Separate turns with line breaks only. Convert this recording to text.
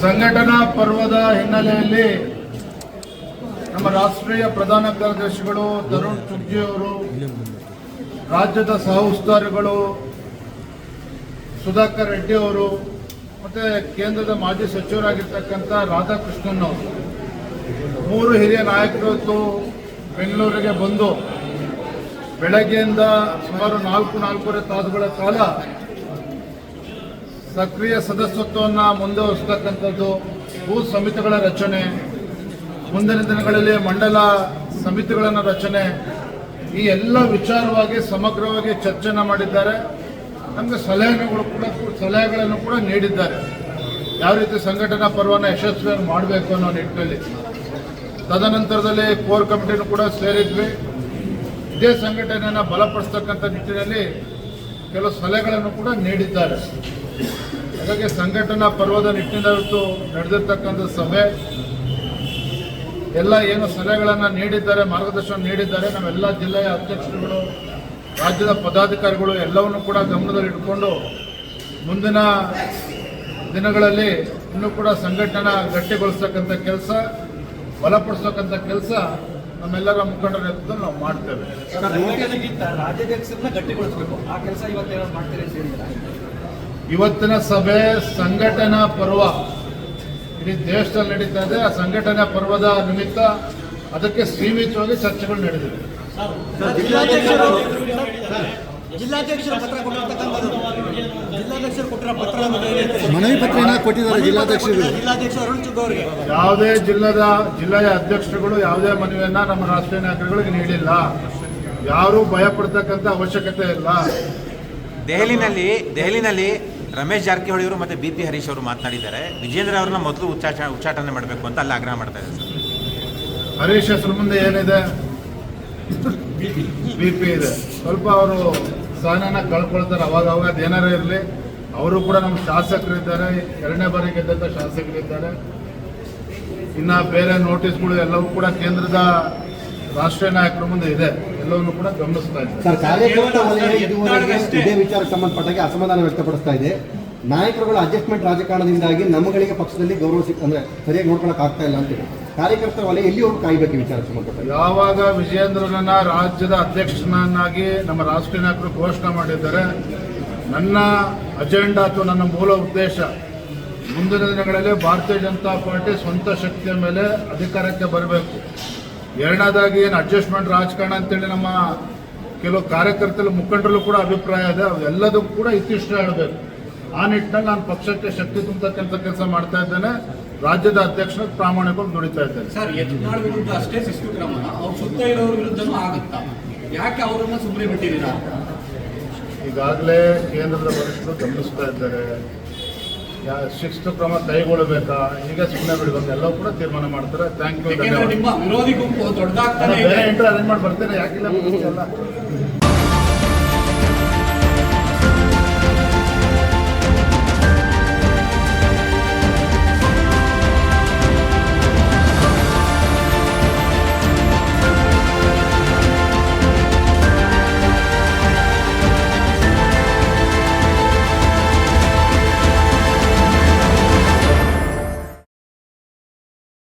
ಸಂಘಟನಾ ಪರ್ವದ ಹಿನ್ನೆಲೆಯಲ್ಲಿ ನಮ್ಮ ರಾಷ್ಟ್ರೀಯ ಪ್ರಧಾನ ಕಾರ್ಯದರ್ಶಿಗಳು, ತರುಣ್ ಅವರು, ರಾಜ್ಯದ ಸಹ ಉಸ್ತುವಾರಿಗಳು ಸುಧಾಕರ್ ರೆಡ್ಡಿ ಅವರು, ಮತ್ತೆ ಕೇಂದ್ರದ ಮಾಜಿ ಸಚಿವರಾಗಿರ್ತಕ್ಕಂಥ ರಾಧಾಕೃಷ್ಣನ್ ಅವರು. ಮೂರು ಹಿರಿಯ ನಾಯಕರು ಬೆಂಗಳೂರಿಗೆ ಬಂದು, ಬೆಳಗ್ಗೆಯಿಂದ ಸುಮಾರು ನಾಲ್ಕು ನಾಲ್ಕೂವರೆ ತಾಸುಗಳ ಕಾಲ ಸಕ್ರಿಯ ಸದಸ್ಯತ್ವವನ್ನು ಮುಂದುವರಿಸ್ತಕ್ಕಂಥದ್ದು ಭೂ ಸಮಿತಿಗಳ ರಚನೆ. ಮುಂದಿನ ದಿನಗಳಲ್ಲಿ ಮಂಡಲ ಸಮಿತಿಗಳನ್ನು ರಚನೆ. ಈ ಎಲ್ಲ ವಿಚಾರವಾಗಿ ಸಮಗ್ರವಾಗಿ ಚರ್ಚೆನ ಮಾಡಿದ್ದಾರೆ. ನಮಗೆ ಸಲಹೆಗಳು ಕೂಡ ಸಲಹೆಗಳನ್ನು ಕೂಡ ನೀಡಿದ್ದಾರೆ. ಯಾವ ರೀತಿ ಸಂಘಟನಾ ಪರ್ವನ ಯಶಸ್ವಿಯನ್ನು ಮಾಡಬೇಕು ಅನ್ನೋ ನಿಟ್ಟಿನಲ್ಲಿ. ತದನಂತರದಲ್ಲಿ ಕೋರ್ ಕಮಿಟಿನೂ ಕೂಡ ಸೇರಿದ್ವಿ. ಇದೇ ಸಂಘಟನೆಯನ್ನು ಬಲಪಡಿಸ್ತಕ್ಕಂಥ ನಿಟ್ಟಿನಲ್ಲಿ ಕೆಲವು ಸಲಹೆಗಳನ್ನು ಕೂಡ ನೀಡಿದ್ದಾರೆ. ಹಾಗಾಗಿ ಸಂಘಟನಾ ಪರ್ವದ ನಿಟ್ಟಿನಲ್ಲಿ ನಡೆದಿರ್ತಕ್ಕಂಥ ಸಭೆ. ಎಲ್ಲ ಏನು ಸಲಹೆಗಳನ್ನು ನೀಡಿದ್ದಾರೆ, ಮಾರ್ಗದರ್ಶನ ನೀಡಿದ್ದಾರೆ, ನಾವೆಲ್ಲ ಜಿಲ್ಲೆಯ ಅಧ್ಯಕ್ಷರುಗಳು, ರಾಜ್ಯದ ಪದಾಧಿಕಾರಿಗಳು ಎಲ್ಲವನ್ನು ಕೂಡ ಗಮನದಲ್ಲಿಟ್ಟುಕೊಂಡು ಮುಂದಿನ ದಿನಗಳಲ್ಲಿ ಇನ್ನೂ ಕೂಡ ಸಂಘಟನಾ ಗಟ್ಟಿಗೊಳಿಸ್ತಕ್ಕಂಥ ಕೆಲಸ, ಬಲಪಡಿಸ್ತಕ್ಕಂಥ ಕೆಲಸ ನಮ್ಮೆಲ್ಲರ ಮುಖಂಡರ ನೇತೃತ್ವದಲ್ಲಿ ನಾವು ಮಾಡ್ತೇವೆ.
ರಾಜ್ಯಾಧ್ಯಕ್ಷ ರಾಜ್ಯಾಧ್ಯಕ್ಷರನ್ನ ಗಟ್ಟಿಗೊಳಿಸಬೇಕು. ಆ ಕೆಲಸ ಇವತ್ತೇನಾದ್ರು ಮಾಡ್ತೀರಿ
ಇವತ್ತಿನ ಸಭೆ ಸಂಘಟನಾ ಪರ್ವ. ಇಡೀ ದೇಶದಲ್ಲಿ ನಡೀತಾ ಇದೆ. ಆ ಸಂಘಟನಾ ಪರ್ವದ ನಿಮಿತ್ತ ಅದಕ್ಕೆ ಸೀಮಿತವಾಗಿ ಚರ್ಚೆಗಳು ನಡೆದಿವೆ.
ಜಿಲ್ಲಾಧ್ಯಕ್ಷರು ಪತ್ರ?
ಮನವಿ ಪತ್ರನ ಕೊಟ್ಟಿದ್ದಾರೆ ಜಿಲ್ಲಾಧ್ಯಕ್ಷರು.
ಯಾವುದೇ ಜಿಲ್ಲದ ಜಿಲ್ಲೆಯ ಅಧ್ಯಕ್ಷರುಗಳು ಯಾವುದೇ ಮನವಿಯನ್ನ ನಮ್ಮ ರಾಷ್ಟ್ರೀಯ ನಾಯಕರುಗಳಿಗೆ ನೀಡಿಲ್ಲ. ಯಾರೂ ಭಯ ಪಡ್ತಕ್ಕಂಥ ಅವಶ್ಯಕತೆ ಇಲ್ಲ.
ದೆಹಲಿನಲ್ಲಿ ದೆಹಲಿನಲ್ಲಿ ರಮೇಶ್ ಜಾರಕಿಹೊಳಿ ಅವರು ಮತ್ತು ಬಿ ಪಿ ಹರೀಶ್ ಅವರು ಮಾತನಾಡಿದ್ದಾರೆ. ವಿಜೇಂದ್ರ ಅವ್ರನ್ನ ಮೊದಲು ಉಚ್ಚಾಟ ಉಚ್ಚಾಟನೆ ಮಾಡಬೇಕು ಅಂತ ಅಲ್ಲಿ ಆಗ್ರಹ ಮಾಡ್ತಾ ಇದ್ದಾರೆ ಸರ್.
ಹರೀಶ್ ಹೆಸರು ಮುಂದೆ ಏನಿದೆ? B P. ಇದೆ. ಸ್ವಲ್ಪ ಅವರು ಸ್ಥಾನನ ಕಳ್ಕೊಳ್ತಾರೆ. ಅವಾಗ ಅವಾಗ ಅದೇನಾರ ಇರಲಿ. ಅವರು ಕೂಡ ನಮ್ಮ ಶಾಸಕರಿದ್ದಾರೆ. ಎರಡನೇ ಬಾರಿ ಗೆದ್ದಂಥ ಶಾಸಕರಿದ್ದಾರೆ. ಇನ್ನ ಬೇರೆ ನೋಟಿಸ್ಗಳು ಎಲ್ಲವೂ ಕೂಡ ಕೇಂದ್ರದ ರಾಷ್ಟ್ರೀಯ ನಾಯಕರ ಮುಂದೆ ಇದೆ. ಎಲ್ಲವನ್ನು ಕೂಡ ಗಮನಿಸ್ತಾ
ಸರ್ ಕಾರ್ಯಕರ್ತ ವಲಯ ಇದುವರೆಗೆ ಇದೇ ವಿಚಾರಕ್ಕೆ ಸಂಬಂಧಪಟ್ಟಾಗೆ ಅಸಮಾಧಾನ ವ್ಯಕ್ತಪಡಿಸ್ತಾ ಇದೆ ನಾಯಕರುಗಳ ಅಡ್ಜಸ್ಟ್ಮೆಂಟ್ ರಾಜಕಾರಣದಿಂದಾಗಿ ನಮ್ಮಗಳಿಗೆ ಪಕ್ಷದಲ್ಲಿ ಗೌರವ ಸಿಕ್ ಅಂದ್ರೆ ಸರಿಯಾಗಿ ನೋಡ್ಕೊಳಕ್ ಆಗ್ತಾ ಇಲ್ಲ ಅಂತೇಳಿ ಕಾರ್ಯಕರ್ತರ ವಲಯ ಎಲ್ಲಿವರೆಗೂ ಕಾಯ್ಬೇಕು ವಿಚಾರ ಸಂಬಂಧಪಟ್ಟ?
ಯಾವಾಗ ವಿಜಯೇಂದ್ರನನ್ನ ರಾಜ್ಯದ ಅಧ್ಯಕ್ಷನನ್ನಾಗಿ ನಮ್ಮ ರಾಷ್ಟ್ರೀಯ ನಾಯಕರು ಘೋಷಣೆ ಮಾಡಿದ್ದಾರೆ ನನ್ನ ಅಜೆಂಡಾ ಅಥವಾ ನನ್ನ ಮೂಲ ಉದ್ದೇಶ ಮುಂದಿನ ದಿನಗಳಲ್ಲಿ ಭಾರತೀಯ ಜನತಾ ಪಾರ್ಟಿ ಸ್ವಂತ ಶಕ್ತಿಯ ಮೇಲೆ ಅಧಿಕಾರಕ್ಕೆ ಬರಬೇಕು. ಎರಡನೇದಾಗಿ ಏನು ಅಡ್ಜಸ್ಟ್ಮೆಂಟ್ ರಾಜಕಾರಣ ಅಂತೇಳಿ ನಮ್ಮ ಕೆಲವು ಕಾರ್ಯಕರ್ತರು ಮುಖಂಡರಲ್ಲೂ ಕೂಡ ಅಭಿಪ್ರಾಯ ಇದೆ. ಅವೆಲ್ಲದಕ್ಕೂ ಕೂಡ ಇತ್ತಿಷ್ಟು ಹೇಳಬೇಕು. ಆ ನಿಟ್ಟಿನಲ್ಲಿ ನಾನು ಪಕ್ಷಕ್ಕೆ ಶಕ್ತಿ ತುಂಬತಕ್ಕಂಥ ಕೆಲಸ ಮಾಡ್ತಾ ಇದ್ದೇನೆ. ರಾಜ್ಯದ ಅಧ್ಯಕ್ಷನ ಪ್ರಾಮಾಣಿಕವಾಗಿ ದುಡಿತಾ ಇದ್ದೇನೆ
ಸರ್ ಯತ್ನಾಳ್ ವಿರುದ್ಧ ಅಷ್ಟೇ ಶಿಸ್ತು ಕ್ರಮ ಅವ್ರು ಸುತ್ತ ಇರೋರ ವಿರುದ್ಧನೂ ಆಗುತ್ತಾ? ಯಾಕೆ ಅವರನ್ನು ಸುಮ್ಮನೆ ಬಿಟ್ಟಿದ್ದೀರಾ?
ಈಗಾಗಲೇ ಕೇಂದ್ರದ ವರಿಷ್ಠರು ಗಮನಿಸ್ತಾ ಇದ್ದಾರೆ. ಯಾ ಶಿಸ್ತು ಕ್ರಮ ಕೈಗೊಳ್ಳಬೇಕಾ? ಈಗ ಸುಮ್ಮನೆ ಬಿಡಬೇಕು ಎಲ್ಲವೂ ಕೂಡ ತೀರ್ಮಾನ ಮಾಡ್ತಾರೆ. ಥ್ಯಾಂಕ್ ಯು
ನಿಮ್ಮ ವಿರೋಧಿ ಗುಂಪು
ದೊಡ್ಡದಾಗ್ತಾರೆ ಅರೇಂಜ್ ಮಾಡಿ ಬರ್ತೇನೆ ಯಾಕಿಲ್ಲ